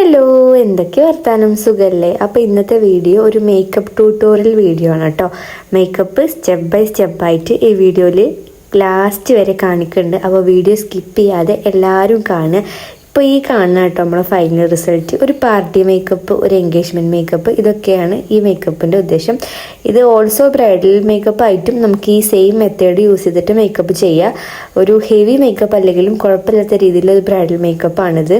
Hello എന്തൊക്കെ വർത്താനം? സുഖല്ലേ? അപ്പോൾ ഇന്നത്തെ വീഡിയോ ഒരു മേക്കപ്പ് ട്യൂട്ടോറിയൽ വീഡിയോ ആണ് കേട്ടോ മേക്കപ്പ് സ്റ്റെപ്പ് ബൈ സ്റ്റെപ്പ് ആയിട്ട് ഈ വീഡിയോയിൽ ലാസ്റ്റ് വരെ കാണിക്കുന്നുണ്ട് അപ്പോൾ വീഡിയോ സ്കിപ്പ് ചെയ്യാതെ എല്ലാവരും കാണുക. ഇപ്പോൾ ഈ കാണുന്ന കേട്ടോ നമ്മളെ ഫൈനൽ റിസൾട്ട് ഒരു പാർട്ടി മേക്കപ്പ് ഒരു എൻഗേജ്മെന്റ് മേക്കപ്പ് ഇതൊക്കെയാണ് ഈ മേക്കപ്പിന്റെ ഉദ്ദേശം. ഇത് ഓൾസോ ബ്രൈഡൽ മേക്കപ്പ് ആയിട്ടും നമുക്ക് ഈ സെയിം മെത്തേഡ് യൂസ് ചെയ്തിട്ട് മേക്കപ്പ് ചെയ്യാം. ഒരു ഹെവി മേക്കപ്പ് അല്ലെങ്കിലും കുഴപ്പമില്ലാത്ത രീതിയിലൊരു ബ്രൈഡൽ മേക്കപ്പ് ആണിത്.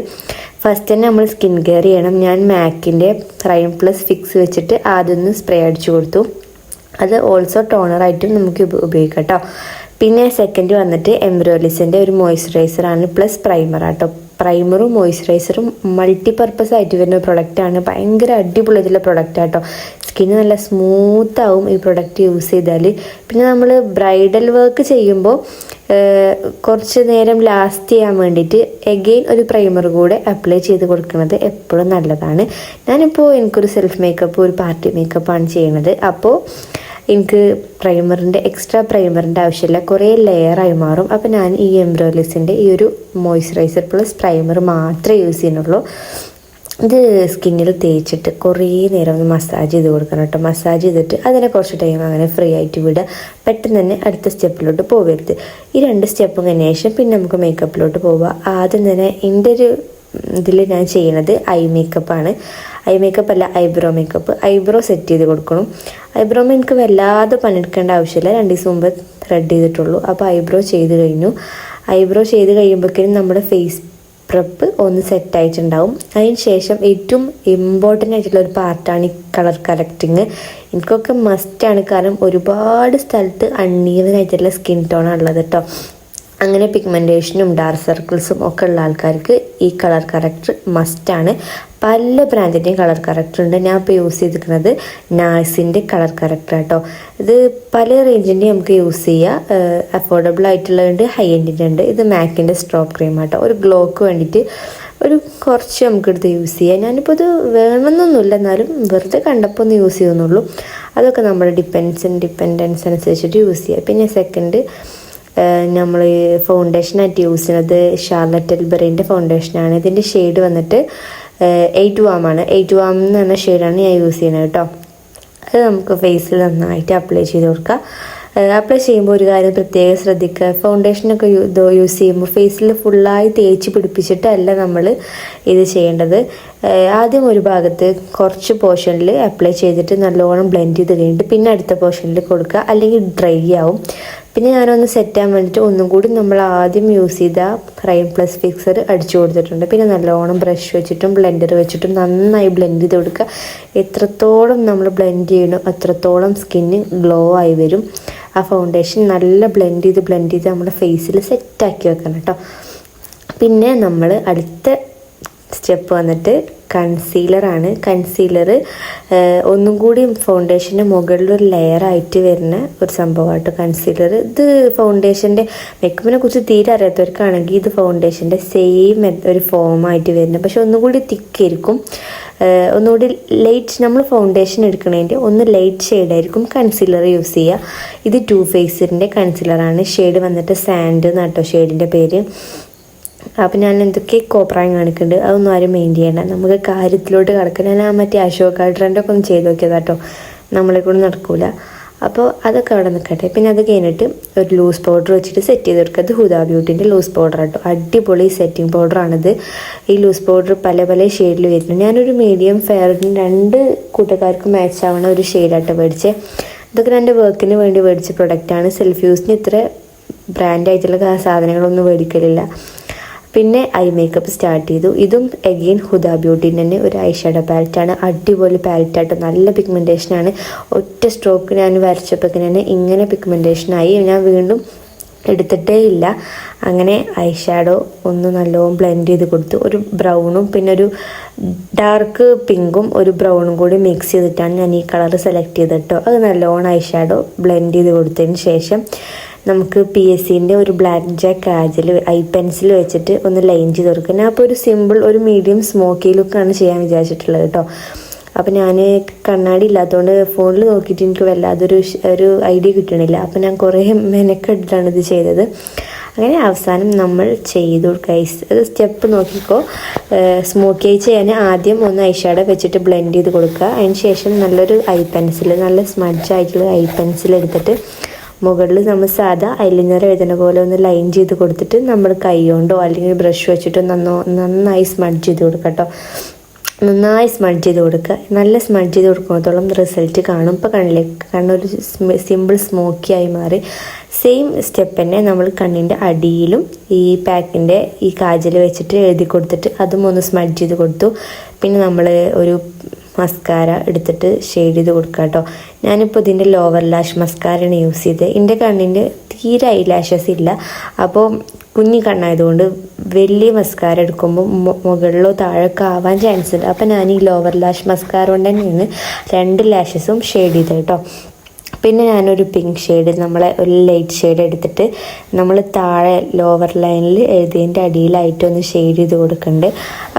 ഫസ്റ്റ് തന്നെ നമ്മൾ സ്കിൻ കെയർ ചെയ്യണം. ഞാൻ മാക്കിന്റെ റൈൻ പ്ലസ് ഫിക്സ് വെച്ചിട്ട് ആദ്യം സ്പ്രേ അടിച്ചു കൊടുത്തു. അത് ഓൾസോ ടോണറായിട്ടും നമുക്ക് ഉപയോഗിക്കാം കേട്ടോ പിന്നെ സെക്കൻഡ് വന്നിട്ട് എംബ്രോലിസിന്റെ ഒരു മോയ്സ്ചറൈസറാണ് പ്ലസ് പ്രൈമർ ആട്ടോ പ്രൈമറും മോയ്സ്ചറൈസറും മൾട്ടി പർപ്പസ് ആയിട്ട് വരുന്ന പ്രൊഡക്റ്റാണ് ഭയങ്കര അടിപൊളിയായിട്ടുള്ള പ്രൊഡക്റ്റ് ആട്ടോ സ്കിന്ന് നല്ല സ്മൂത്ത് ആവും ഈ പ്രൊഡക്റ്റ് യൂസ് ചെയ്താൽ പിന്നെ നമ്മൾ ബ്രൈഡൽ വർക്ക് ചെയ്യുമ്പോൾ കുറച്ച് നേരം ലാസ്റ്റ് ചെയ്യാൻ വേണ്ടിയിട്ട് എഗെയിൻ ഒരു പ്രൈമർ കൂടെ അപ്ലൈ ചെയ്ത് കൊടുക്കുന്നത് എപ്പോഴും നല്ലതാണ്. ഞാനിപ്പോൾ എനിക്കൊരു സെൽഫ് മേക്കപ്പ് ഒരു പാർട്ടി മേക്കപ്പാണ് ചെയ്യുന്നത് അപ്പോൾ എനിക്ക് പ്രൈമറിന്റെ എക്സ്ട്രാ പ്രൈമറിന്റെ ആവശ്യമില്ല. കുറേ ലെയറായി മാറും. അപ്പോൾ ഞാൻ ഈ എംബ്രോലിസിന്റെ ഈ ഒരു മോയ്സ്ചറൈസർ പ്ലസ് പ്രൈമർ മാത്രമേ യൂസ് ചെയ്യുന്നുള്ളൂ. ഇത് സ്കിന്നിൽ തേച്ചിട്ട് കുറേ നേരം ഒന്ന് മസാജ് ചെയ്ത് കൊടുക്കണം കേട്ടോ. മസാജ് ചെയ്തിട്ട് അതിനെ കുറച്ച് ടൈം അങ്ങനെ ഫ്രീ ആയിട്ട് വിടുക. പെട്ടെന്ന് തന്നെ അടുത്ത സ്റ്റെപ്പിലോട്ട് പോകരുത്. ഈ രണ്ട് സ്റ്റെപ്പും കഴിഞ്ഞ ശേഷം പിന്നെ നമുക്ക് മേക്കപ്പിലോട്ട് പോവുക ആദ്യം തന്നെ എന്റെ ഒരു ഇതിൽ ഞാൻ ചെയ്യണത് ഐ മേക്കപ്പാണ് ഐ മേക്കപ്പ് അല്ല ഐബ്രോ മേക്കപ്പ് ഐബ്രോ സെറ്റ് ചെയ്ത് കൊടുക്കണം. ഐബ്രോ എനിക്ക് വല്ലാതെ പണിയെടുക്കേണ്ട ആവശ്യമില്ല. രണ്ട് ദിവസം മുമ്പ് ത്രെഡ് ചെയ്തിട്ടുള്ളൂ. അപ്പോൾ ഐബ്രോ ചെയ്ത് കഴിഞ്ഞു. ഐബ്രോ ചെയ്ത് കഴിയുമ്പോഴേക്കും നമ്മുടെ ഫേസ് പ്രപ്പ് ഒന്ന് സെറ്റ് ആയിട്ടുണ്ടാവും. അതിന് ശേഷം ഏറ്റവും ഇമ്പോർട്ടന്റ് ആയിട്ടുള്ള ഒരു പാർട്ടാണ് ഈ കളർ കറക്റ്റിങ് എനിക്കൊക്കെ മസ്റ്റാണ് കാരണം ഒരുപാട് സ്ഥലത്ത് അൺഈവൻ ആയിട്ടുള്ള സ്കിൻ ടോണാണ് ഉള്ളത് കേട്ടോ അങ്ങനെ പിഗ്മെന്റേഷനും ഡാർക്ക് സർക്കിൾസും ഒക്കെ ഉള്ള ആൾക്കാർക്ക് ഈ കളർ കറക്റ്റർ മസ്റ്റാണ് പല ബ്രാൻഡിന്റെയും കളർ കറക്റ്റർ ഉണ്ട്. ഞാൻ ഇപ്പോൾ യൂസ് ചെയ്തിരിക്കുന്നത് നാഴ്സിന്റെ കളർ കറക്റ്റർ കേട്ടോ ഇത് പല റേഞ്ചിന്റെയും നമുക്ക് യൂസ് ചെയ്യാം. അഫോർഡബിൾ ആയിട്ടുള്ളതുണ്ട് ഹൈ എൻഡിന്റെ ഉണ്ട്. ഇത് മാക്കിന്റെ സ്ട്രോപ്പ് ക്രീം കേട്ടോ ഒരു ഗ്ലോക്ക് വേണ്ടിയിട്ട് ഒരു കുറച്ച് നമുക്കെടുത്ത് യൂസ് ചെയ്യാം. ഞാനിപ്പോൾ ഇത് വേണമെന്നൊന്നുമില്ല. എന്നാലും വെറുതെ കണ്ടപ്പോൾ ഒന്ന് യൂസ് ചെയ്യുന്നുള്ളൂ. അതൊക്കെ നമ്മുടെ ഡിപ്പെൻസ് ഡിപ്പെൻഡൻസ് അനുസരിച്ചിട്ട് യൂസ് ചെയ്യുക പിന്നെ സെക്കൻഡ് നമ്മൾ ഫൗണ്ടേഷനായിട്ട് യൂസ് ചെയ്യുന്നത് ഷാർലറ്റ് എൽബറിന്റെ ഫൗണ്ടേഷനാണ് ഇതിന്റെ ഷെയ്ഡ് വന്നിട്ട് എയ്റ്റ് വാം ആണ്. എയ്റ്റ് വാം എന്ന് പറഞ്ഞ ഷെയ്ഡാണ് ഞാൻ യൂസ് ചെയ്യുന്നത് കേട്ടോ. അത് നമുക്ക് ഫേസിൽ നന്നായിട്ട് അപ്ലൈ ചെയ്ത് കൊടുക്കുക അപ്ലൈ ചെയ്യുമ്പോൾ ഒരു കാര്യം പ്രത്യേകം ശ്രദ്ധിക്കുക. ഫൗണ്ടേഷനൊക്കെ യൂസ് ചെയ്യുമ്പോൾ ഫേസിൽ ഫുള്ളായി തേച്ച് പിടിപ്പിച്ചിട്ടല്ല നമ്മൾ ഇത് ചെയ്യേണ്ടത്. ആദ്യം ഒരു ഭാഗത്ത് കുറച്ച് പോർഷനിൽ അപ്ലൈ ചെയ്തിട്ട് നല്ലോണം ബ്ലെൻഡ് ചെയ്ത് കഴിഞ്ഞിട്ട് പിന്നെ അടുത്ത പോർഷനിൽ കൊടുക്കുക. അല്ലെങ്കിൽ ഡ്രൈ ആവും. പിന്നെ ഞാനൊന്ന് സെറ്റ് ചെയ്യാൻ വേണ്ടിയിട്ട് ഒന്നും കൂടി നമ്മൾ ആദ്യം യൂസ് ചെയ്ത ക്രൈം പ്ലസ് ഫിക്സർ അടിച്ചു കൊടുത്തിട്ടുണ്ട്. പിന്നെ നല്ലോണം ബ്രഷ് വെച്ചിട്ടും ബ്ലെൻഡർ വെച്ചിട്ടും നന്നായി ബ്ലെൻഡ് ചെയ്ത് കൊടുക്കുക. എത്രത്തോളം നമ്മൾ ബ്ലെൻഡ് ചെയ്യണം അത്രത്തോളം സ്കിന്ന് ഗ്ലോ ആയി വരും. ആ ഫൗണ്ടേഷൻ നല്ല ബ്ലെൻഡ് ചെയ്ത് ബ്ലെൻഡ് ചെയ്ത് നമ്മുടെ ഫേസിൽ സെറ്റാക്കി വെക്കണം കേട്ടോ. പിന്നെ നമ്മൾ അടുത്ത സ്റ്റെപ്പ് വന്നിട്ട് കൺസീലറാണ് കൺസീലർ ഒന്നും കൂടി ഫൗണ്ടേഷന്റെ മുകളിൽ ഒരു ലെയർ ആയിട്ട് വരുന്ന ഒരു സംഭവമായിട്ട് കൺസീലർ ഇത് ഫൗണ്ടേഷന്റെ മേക്കപ്പിനെ കുറിച്ച് തീരെ അറിയാത്തവർക്കാണെങ്കിൽ ഇത് ഫൗണ്ടേഷന്റെ സെയിം ഒരു ഫോമായിട്ട് വരുന്നത്. പക്ഷെ ഒന്നുകൂടി തിക്കായിരിക്കും ഒന്നുകൂടി ലൈറ്റ് നമ്മൾ ഫൗണ്ടേഷൻ എടുക്കണതിന്റെ ഒന്ന് ലൈറ്റ് ഷെയ്ഡായിരിക്കും കൺസീലർ യൂസ് ചെയ്യുക. ഇത് ടു ഫേസിന്റെ കൺസീലറാണ് ഷെയ്ഡ് വന്നിട്ട് സാൻഡ് എന്നാട്ടോ ഷെയ്ഡിന്റെ പേര്. അപ്പം ഞാൻ എന്തൊക്കെ കോപ്രായം കാണിക്കുന്നുണ്ട് അതൊന്നും ആരും മെയിൻ ചെയ്യണ്ട. നമുക്ക് കാര്യത്തിലോട്ട് കിടക്കുക ഞാൻ മറ്റേ അശോക ട്രെൻഡൊക്കെ ഒന്ന് ചെയ്ത് നോക്കിയതാ കേട്ടോ നമ്മളെ കൊണ്ട് നടക്കൂല. അപ്പോൾ അതൊക്കെ അവിടെ നിൽക്കട്ടെ പിന്നെ അത് കഴിഞ്ഞിട്ട് ഒരു ലൂസ് പൗഡർ വെച്ചിട്ട് സെറ്റ് ചെയ്ത് കൊടുക്കുക. അത് ഹുദ ബ്യൂട്ടിന്റെ ലൂസ് പൗഡർ കേട്ടോ അടിപൊളി സെറ്റിംഗ് പൗഡറാണിത് ഈ ലൂസ് പൗഡർ പല പല ഷെയ്ഡിൽ വരുന്നു. ഞാനൊരു മീഡിയം ഫെയറിന് രണ്ട് കൂട്ടുകാർക്ക് മാച്ച് ആവണ ഒരു ഷെയ്ഡായിട്ട് മേടിച്ചേ. ഇതൊക്കെ എന്റെ വർക്കിന് വേണ്ടി മേടിച്ച പ്രൊഡക്റ്റാണ് സെൽഫ് യൂസിന് ഇത്ര ബ്രാൻഡായിട്ടുള്ള സാധനങ്ങളൊന്നും മേടിക്കലില്ല. പിന്നെ ഐ മേക്കപ്പ് സ്റ്റാർട്ട് ചെയ്തു. ഇതും എഗെയിൻ ഹുദ ബ്യൂട്ടിന്റെ തന്നെ ഒരു ഐ ഷാഡോ പാലറ്റാണ് അടിപൊളി പാലറ്റായിട്ട് നല്ല പിഗ്മെന്റേഷനാണ് ഒറ്റ സ്ട്രോക്ക് ഞാൻ വരച്ചപ്പോൾ തന്നെ ഇങ്ങനെ പിഗ്മെന്റേഷനായി ഞാൻ വീണ്ടും എടുത്തിട്ടേ ഇല്ല. അങ്ങനെ ഐ ഷാഡോ ഒന്ന് നല്ലോണം ബ്ലെൻഡ് ചെയ്ത് കൊടുത്തു. ഒരു ബ്രൗണും പിന്നെ ഒരു ഡാർക്ക് പിങ്കും ഒരു ബ്രൗണും കൂടി മിക്സ് ചെയ്തിട്ടാണ് ഞാൻ ഈ കളർ സെലക്ട് ചെയ്തിട്ടോ അത് നല്ലോണം ഐ ഷാഡോ ബ്ലെൻഡ് ചെയ്ത് കൊടുത്തതിന് ശേഷം നമുക്ക് പി എസ് സിന്റെ ഒരു black jack kajal eye pencil വെച്ചിട്ട് ഒന്ന് ലൈൻ ചെയ്ത് കൊടുക്കുക. ഞാൻ അപ്പോൾ ഒരു സിമ്പിൾ ഒരു മീഡിയം സ്മോക്കി ലുക്കാണ് ചെയ്യാൻ വിചാരിച്ചിട്ടുള്ളത് കേട്ടോ അപ്പോൾ ഞാൻ കണ്ണാടി ഇല്ലാത്തതുകൊണ്ട് ഫോണിൽ നോക്കിയിട്ട് എനിക്ക് വല്ലാതൊരു ഒരു ഐഡിയ കിട്ടണില്ല. അപ്പോൾ ഞാൻ കുറേ മെനക്കെട്ടിട്ടാണ് ഇത് ചെയ്തത്. അങ്ങനെ അവസാനം നമ്മൾ ചെയ്തു കൈസ് അത് സ്റ്റെപ്പ് നോക്കിക്കോ. സ്മോക്കി ഐ ചെയ്യാൻ ആദ്യം ഒന്ന് ഐഷാഡ വെച്ചിട്ട് ബ്ലെൻഡ് ചെയ്ത് കൊടുക്കുക. അതിന് ശേഷം നല്ലൊരു ഐ പെൻസിൽ നല്ല സ്മഡ്ജ് ആയിട്ടുള്ള ഐ പെൻസിൽ എടുത്തിട്ട് മുകളിൽ നമ്മൾ സാധാ ഐലൈനർ എഴുതുന്ന പോലെ ഒന്ന് ലൈൻ ചെയ്ത് കൊടുത്തിട്ട് നമ്മൾ കൈ കൊണ്ടോ അല്ലെങ്കിൽ ബ്രഷ് വെച്ചിട്ടോ നന്നോ നന്നായി സ്മഡ്ജ് ചെയ്ത് കൊടുക്കട്ടോ കേട്ടോ നന്നായി സ്മഡ്ജ് ചെയ്ത് കൊടുക്കുക നല്ല സ്മഡ്ജ് ചെയ്ത് കൊടുക്കുമ്പോഴത്തോളം റിസൾട്ട് കാണും. ഇപ്പോൾ കണ്ണിലെ കണ്ണൊരു സിമ്പിൾ സ്മോക്കി ആയി മാറി. സെയിം സ്റ്റെപ്പ് തന്നെ നമ്മൾ കണ്ണിന്റെ അടിയിലും ഈ പാക്കിന്റെ ഈ കാജൽ വെച്ചിട്ട് എഴുതി കൊടുത്തിട്ട് അതും ഒന്ന് സ്മഡ്ജ് ചെയ്ത് കൊടുത്തു. പിന്നെ നമ്മൾ ഒരു മസ്കാര എടുത്തിട്ട് ഷെയ്ഡ് ചെയ്ത് കൊടുക്കുക കേട്ടോ ഞാനിപ്പോൾ ഇതിന്റെ ലോവർ ലാഷ് മസ്കാരയാണ് യൂസ് ചെയ്തത് എന്റെ കണ്ണിന്റെ തീരെ ഐ ലാഷസ് ഇല്ല. അപ്പോൾ കുഞ്ഞു കണ്ണായതുകൊണ്ട് വലിയ മസ്കാര എടുക്കുമ്പോൾ മുകളിലോ താഴേക്കോ ആവാൻ ചാൻസ് ഉണ്ട്. അപ്പോൾ ഞാൻ ഈ ലോവർ ലാഷ് മസ്കാര കൊണ്ട് തന്നെയാണ് രണ്ട് ലാഷസും ഷെയ്ഡ് ചെയ്തത് കേട്ടോ പിന്നെ ഞാനൊരു പിങ്ക് ഷെയ്ഡ് നമ്മളെ ഒരു ലൈറ്റ് ഷെയ്ഡ് എടുത്തിട്ട് നമ്മൾ താഴെ ലോവർ ലൈനിൽ എഴുതിയതിന്റെ അടിയിലായിട്ട് ഒന്ന് ഷെയ്ഡ് ചെയ്ത് കൊടുക്കുന്നുണ്ട്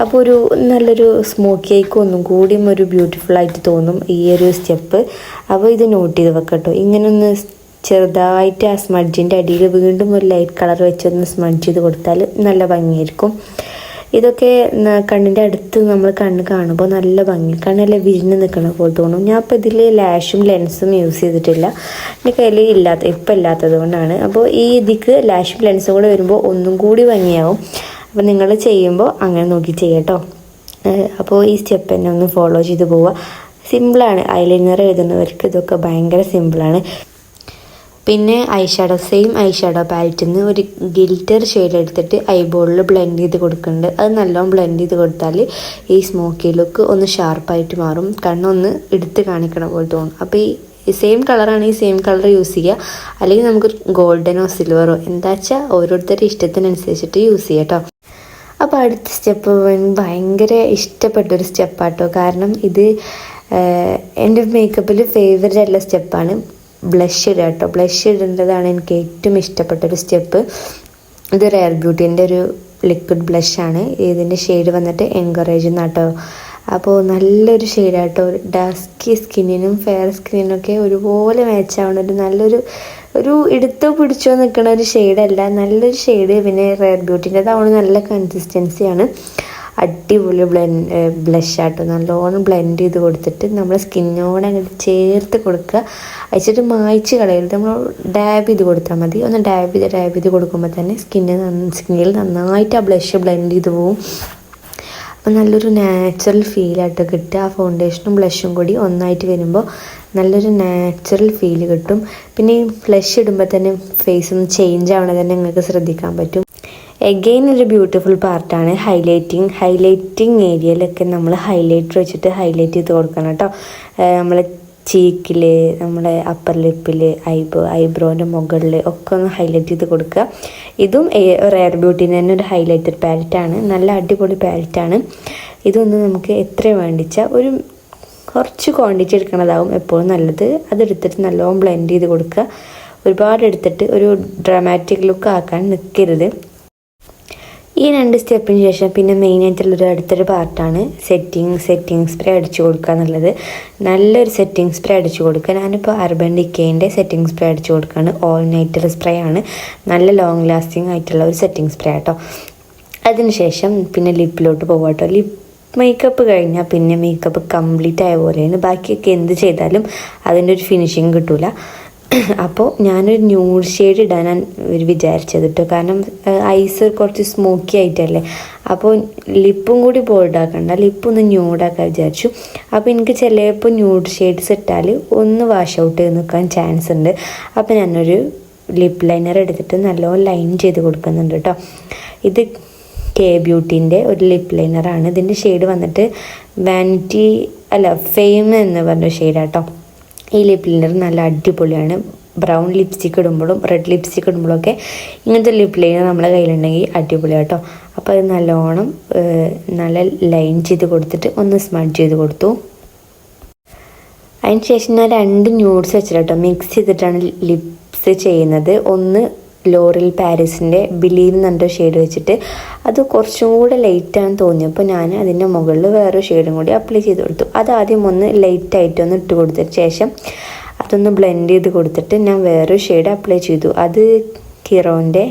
അപ്പോൾ ഒരു നല്ലൊരു സ്മോക്കി ആയിക്കും ഒന്നും കൂടിയും ഒരു ബ്യൂട്ടിഫുൾ ആയിട്ട് തോന്നും ഈ ഒരു സ്റ്റെപ്പ് അപ്പോൾ ഇത് നോട്ട് ചെയ്ത് വെക്കട്ടോ. ഇങ്ങനെ ഒന്ന് ചെറുതായിട്ട് ആ സ്മഡ്ജിന്റെ അടിയിൽ വീണ്ടും ഒരു ലൈറ്റ് കളർ വെച്ചൊന്ന് സ്മഡ്ജ് ചെയ്ത് കൊടുത്താൽ നല്ല ഭംഗിയായിരിക്കും. ഇതൊക്കെ കണ്ണിന്റെ അടുത്ത് നമ്മൾ കണ്ണ് കാണുമ്പോൾ നല്ല ഭംഗി കണ്ണെല്ലാം വിരിഞ്ഞ് നിൽക്കണ പോലെ തോന്നും. ഞാൻ ഇപ്പോൾ ഇതിൽ ലാഷും ലെൻസും യൂസ് ചെയ്തിട്ടില്ല. എന്റെ കയ്യിൽ ഇല്ലാത്ത ഇപ്പം ഇല്ലാത്തത് കൊണ്ടാണ്. അപ്പോൾ ഈ ഇതിക്ക് ലാഷും ലെൻസും കൂടെ വരുമ്പോൾ ഒന്നും കൂടി ഭംഗിയാവും. അപ്പോൾ നിങ്ങൾ ചെയ്യുമ്പോൾ അങ്ങനെ നോക്കി ചെയ്യട്ടോ അപ്പോൾ ഈ സ്റ്റെപ്പ് തന്നെ ഒന്ന് ഫോളോ ചെയ്ത് പോവുക. സിമ്പിളാണ്. ഐലൈനർ എഴുതുന്നവർക്ക് ഇതൊക്കെ ഭയങ്കര സിമ്പിളാണ്. പിന്നെ eye shadow same eye shadow പാലറ്റിൽ നിന്ന് ഒരു ഗിൽറ്റർ ഷെയ്ഡ് എടുത്തിട്ട് ഐബോളിൽ ബ്ലെൻഡ് ചെയ്ത് കൊടുക്കുന്നുണ്ട് അത് നല്ലോണം ബ്ലെൻഡ് ചെയ്ത് കൊടുത്താൽ ഈ സ്മോക്കി ലുക്ക് ഒന്ന് ഷാർപ്പായിട്ട് മാറും. കണ്ണൊന്ന് എടുത്ത് കാണിക്കണ പോലെ തോന്നും. അപ്പോൾ ഈ സെയിം കളറാണ് ഈ സെയിം കളർ യൂസ് ചെയ്യുക അല്ലെങ്കിൽ നമുക്ക് ഗോൾഡനോ സിൽവറോ എന്താ വെച്ചാൽ ഓരോരുത്തരുടെ ഇഷ്ടത്തിനനുസരിച്ചിട്ട് യൂസ് ചെയ്യാം കേട്ടോ അപ്പോൾ അടുത്ത സ്റ്റെപ്പ് ഭയങ്കര ഇഷ്ടപ്പെട്ടൊരു സ്റ്റെപ്പാട്ടോ കാരണം ഇത് എന്റെ മേക്കപ്പിൽ ഫേവറേറ്റ് ആയിട്ടുള്ള സ്റ്റെപ്പാണ് ബ്ലഷ് ഇടുക കേട്ടോ ബ്ലഷ് ഇടേണ്ടതാണ് എനിക്ക് ഏറ്റവും ഇഷ്ടപ്പെട്ട ഒരു സ്റ്റെപ്പ്. ഇത് റെയർ ബ്യൂട്ടീന്റെ ഒരു ലിക്വിഡ് ബ്ലഷാണ് ഇതിന്റെ ഷെയ്ഡ് വന്നിട്ട് എൻകറേജ് എന്നാട്ടോ അപ്പോൾ നല്ലൊരു ഷെയ്ഡാട്ടോ ഡസ്കി സ്കിന്നിനും ഫെയർ സ്കിന്നിനും ഒക്കെ ഒരുപോലെ മാച്ച് ആവുന്ന ഒരു നല്ലൊരു ഒരു എടുത്തോ പിടിച്ചോ നിൽക്കുന്ന ഒരു ഷെയ്ഡല്ല നല്ലൊരു ഷെയ്ഡ് പിന്നെ റെയർ ബ്യൂട്ടിന്റെതാവുന്ന നല്ല കൺസിസ്റ്റൻസിയാണ് അടിപൊളി ബ്ലെൻഡ് ബ്ലഷ് ആട്ടോ. നല്ലോണം ബ്ലെൻഡ് ചെയ്ത് കൊടുത്തിട്ട് നമ്മൾ സ്കിന്നോട് അങ്ങോട്ട് ചേർത്ത് കൊടുക്കുക. അയച്ചിട്ട് മായ്ച്ച് കളയരുത്. നമ്മൾ ഡാബ് ചെയ്ത് കൊടുത്താൽ മതി. ഒന്ന് ഡാബ് ചെയ്ത് ഡാബ് ചെയ്ത് കൊടുക്കുമ്പോൾ തന്നെ സ്കിന്നിൽ സ്കിന്നിൽ നന്നായിട്ട് ആ ബ്ലഷ് ബ്ലെൻഡ് ചെയ്ത് പോവും. അപ്പോൾ നല്ലൊരു നാച്ചുറൽ ഫീലായിട്ട് കിട്ടുക. ആ ഫൗണ്ടേഷനും ബ്ലഷും കൂടി ഒന്നായിട്ട് വരുമ്പോൾ നല്ലൊരു നാച്ചുറൽ ഫീൽ കിട്ടും. പിന്നെ ഈ ഫ്ലഷ് ഇടുമ്പോൾ തന്നെ ഫേസ് ഒന്ന് ചേഞ്ച് ആവണത് തന്നെ നിങ്ങൾക്ക് ശ്രദ്ധിക്കാൻ പറ്റും. എഗെയിൻ ഒരു ബ്യൂട്ടിഫുൾ പാർട്ടാണ് ഹൈലൈറ്റിങ് ഹൈലൈറ്റിങ് ഏരിയയിലൊക്കെ നമ്മൾ ഹൈലൈറ്റർ വെച്ചിട്ട് ഹൈലൈറ്റ് ചെയ്ത് കൊടുക്കണം കേട്ടോ. നമ്മൾ ചീക്കിൽ നമ്മുടെ അപ്പർ ലിപ്പിൽ ഐബ്രോ ഐബ്രോന്റെ മുകളിൽ ഒക്കെ ഒന്ന് ഹൈലൈറ്റ് ചെയ്ത് കൊടുക്കുക. ഇതും റെയർ ബ്യൂട്ടീന്റെ തന്നെ ഒരു ഹൈലൈറ്റർ പാലറ്റാണ് നല്ല അടിപൊളി പാലറ്റാണ് ഇതൊന്ന് നമുക്ക് എത്ര വേണ്ടിച്ചാൽ ഒരു കുറച്ച് ക്വാണ്ടിറ്റി എടുക്കണതാവും എപ്പോഴും നല്ലത്. അതെടുത്തിട്ട് നല്ലോണം ബ്ലെൻഡ് ചെയ്ത് കൊടുക്കുക. ഒരുപാട് എടുത്തിട്ട് ഒരു ഡ്രാമാറ്റിക് ലുക്ക് ആക്കാൻ നിൽക്കരുത് ഈ രണ്ട് സ്റ്റെപ്പിന് ശേഷം പിന്നെ മെയിൻ ആയിട്ടുള്ളൊരു അടുത്തൊരു പാർട്ടാണ് സെറ്റിംഗ് സെറ്റിംഗ് സ്പ്രേ അടിച്ചു കൊടുക്കുക എന്നുള്ളത്. നല്ലൊരു സെറ്റിംഗ് സ്പ്രേ അടിച്ചു കൊടുക്കുക. ഞാനിപ്പോൾ അർബൻ ഡിക്കേന്റെ സെറ്റിംഗ് സ്പ്രേ അടിച്ചു കൊടുക്കുകയാണ്. ഓൾ നൈറ്റർ സ്പ്രേ ആണ്. നല്ല ലോങ് ലാസ്റ്റിംഗ് ആയിട്ടുള്ള ഒരു സെറ്റിംഗ് സ്പ്രേ ആട്ടോ. അതിനുശേഷം പിന്നെ ലിപ്പിലോട്ട് പോകാം കേട്ടോ. ലിപ്പ് മേക്കപ്പ് കഴിഞ്ഞാൽ പിന്നെ മേക്കപ്പ് കംപ്ലീറ്റ് ആയ പോലെയാണ്. ബാക്കിയൊക്കെ എന്ത് ചെയ്താലും അതിന്റെ ഒരു ഫിനിഷിങ് കിട്ടൂല. അപ്പോൾ ഞാനൊരു ന്യൂഡ് ഷെയ്ഡ് ഇടാനാണ് വിചാരിച്ചത് കേട്ടോ കാരണം ഐസ് കുറച്ച് സ്മോക്കി ആയിട്ടല്ലേ. അപ്പോൾ ലിപ്പും കൂടി ബോൾഡാക്കണ്ട ലിപ്പ് ഒന്ന് ന്യൂഡാക്കാൻ വിചാരിച്ചു. അപ്പോൾ എനിക്ക് ചിലപ്പോൾ ന്യൂഡ് ഷെയ്ഡ്സ് ഇട്ടാൽ ഒന്ന് വാഷ് ഔട്ട് ചെയ്ത് നിൽക്കാൻ ചാൻസ് ഉണ്ട് അപ്പോൾ ഞാനൊരു ലിപ്പ് ലൈനർ എടുത്തിട്ട് നല്ലോണം ലൈൻ ചെയ്ത് കൊടുക്കുന്നുണ്ട് കേട്ടോ ഇത് കെ ബ്യൂട്ടീന്റെ ഒരു ലിപ്പ് ലൈനറാണ് ഇതിന്റെ ഷെയ്ഡ് വന്നിട്ട് വാനിറ്റി അല്ല ഫെയിം എന്ന് പറഞ്ഞ ഷെയ്ഡാട്ടോ ഈ ലിപ് ലൈനർ നല്ല അടിപൊളിയാണ്. ബ്രൗൺ ലിപ്സ്റ്റിക്ക് ഇടുമ്പോഴും റെഡ് ലിപ്സ്റ്റിക്ക് ഇടുമ്പോഴൊക്കെ ഇങ്ങനത്തെ ലിപ് ലൈനർ നമ്മളെ കയ്യിലുണ്ടെങ്കിൽ അടിപൊളിയാട്ടോ അപ്പോൾ അത് നല്ലോണം നല്ല ലൈൻ ചെയ്ത് കൊടുത്തിട്ട് ഒന്ന് സ്മഡ് ചെയ്ത് കൊടുത്തു. അതിന് ശേഷം ഞാൻ രണ്ട് ന്യൂഡ്സ് വെച്ചിട്ടോ മിക്സ് ചെയ്തിട്ടാണ് ലിപ്സ് ചെയ്യുന്നത്. ഒന്ന് ലോറിൽ പാരീസിന്റെ ബിലീവ് എന്നുണ്ട് ഷെയ്ഡ് വെച്ചിട്ട് അത് കുറച്ചും കൂടെ ലൈറ്റാണെന്ന് തോന്നിയപ്പോൾ ഞാൻ അതിന്റെ മുകളിൽ വേറെ ഷെയ്ഡും കൂടി അപ്ലൈ ചെയ്ത് കൊടുത്തു. അത് ആദ്യം ഒന്ന് ലൈറ്റായിട്ടൊന്ന് ഇട്ട് കൊടുത്തതിന് ശേഷം അതൊന്ന് ബ്ലെൻഡ് ചെയ്ത് കൊടുത്തിട്ട് ഞാൻ വേറൊരു ഷെയ്ഡ് അപ്ലൈ ചെയ്തു. അത് കിറോന്റെ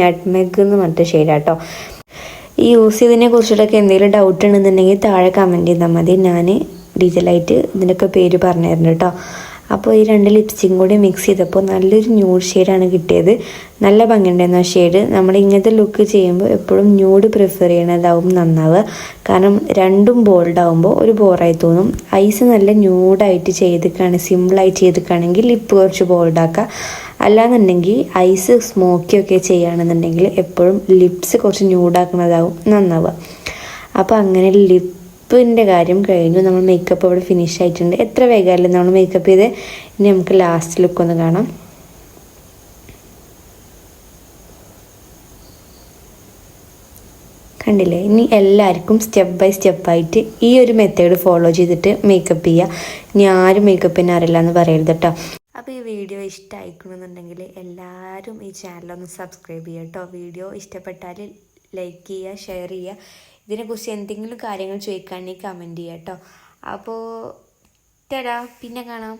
നട്ട്മെഗ് എന്ന് പറഞ്ഞിട്ട് ഷെയ്ഡാട്ടോ ഈ യൂസ് ചെയ്തതിനെ കുറിച്ചിട്ടൊക്കെ എന്തെങ്കിലും ഡൗട്ട് ഉണ്ടെന്നുണ്ടെങ്കിൽ താഴെ കമന്റ് ചെയ്താൽ മതി. ഞാൻ ഡീറ്റെയിൽ ആയിട്ട് ഇതിന്റെയൊക്കെ പേര് പറഞ്ഞു തരുന്നു കേട്ടോ. അപ്പോൾ ഈ രണ്ട് ലിപ്സ്റ്റിക്കും കൂടി മിക്സ് ചെയ്തപ്പോൾ നല്ലൊരു ന്യൂഡ് ഷെയ്ഡാണ് കിട്ടിയത്. നല്ല ഭംഗിയുണ്ടായിരുന്നു ആ ഷെയ്ഡ് നമ്മൾ ഇങ്ങനത്തെ ലുക്ക് ചെയ്യുമ്പോൾ എപ്പോഴും ന്യൂഡ് പ്രിഫർ ചെയ്യണതാവും നന്നാവുക. കാരണം രണ്ടും ബോൾഡ് ആകുമ്പോൾ ഒരു ബോറായി തോന്നും. ഐസ് നല്ല ന്യൂഡായിട്ട് ചെയ്തിക്കാണ് സിമ്പിളായിട്ട് ചെയ്തിക്കാണെങ്കിൽ ലിപ്പ് കുറച്ച് ബോൾഡാക്കുക അല്ലാന്നുണ്ടെങ്കിൽ ഐസ് സ്മോക്കി ഒക്കെ ചെയ്യുകയാണെന്നുണ്ടെങ്കിൽ എപ്പോഴും ലിപ്സ് കുറച്ച് ന്യൂഡാക്കുന്നതാവും നന്നാവുക. അപ്പോൾ അങ്ങനെ ലിപ്പിന്റെ കാര്യം കഴിഞ്ഞു. നമ്മൾ മേക്കപ്പ് ഇവിടെ ഫിനിഷ് ആയിട്ടുണ്ട്. എത്ര വേഗമല്ലേ നമ്മൾ മേക്കപ്പ് ചെയ്ത് ഇനി നമുക്ക് ലാസ്റ്റ് ലുക്ക് ഒന്ന് കാണാം. കണ്ടില്ലേ? ഇനി എല്ലാവർക്കും സ്റ്റെപ്പ് ബൈ സ്റ്റെപ്പായിട്ട് ഈ ഒരു മെത്തേഡ് ഫോളോ ചെയ്തിട്ട് മേക്കപ്പ് ചെയ്യുക. ഇനി ആരും മേക്കപ്പിന് അറിയില്ല എന്ന് പറയരുത് കേട്ടോ. അപ്പോൾ ഈ വീഡിയോ ഇഷ്ടമായിക്കണമെന്നുണ്ടെങ്കിൽ എല്ലാവരും ഈ ചാനലൊന്ന് സബ്സ്ക്രൈബ് ചെയ്യുക കേട്ടോ. വീഡിയോ ഇഷ്ടപ്പെട്ടാൽ ലൈക്ക് ചെയ്യുക ഷെയർ ചെയ്യുക. ഇതിനെക്കുറിച്ച് എന്തെങ്കിലും കാര്യങ്ങൾ ചോദിക്കുകയാണെങ്കിൽ കമന്റ് ചെയ്യാം കേട്ടോ അപ്പോൾ തരാ പിന്നെ കാണാം.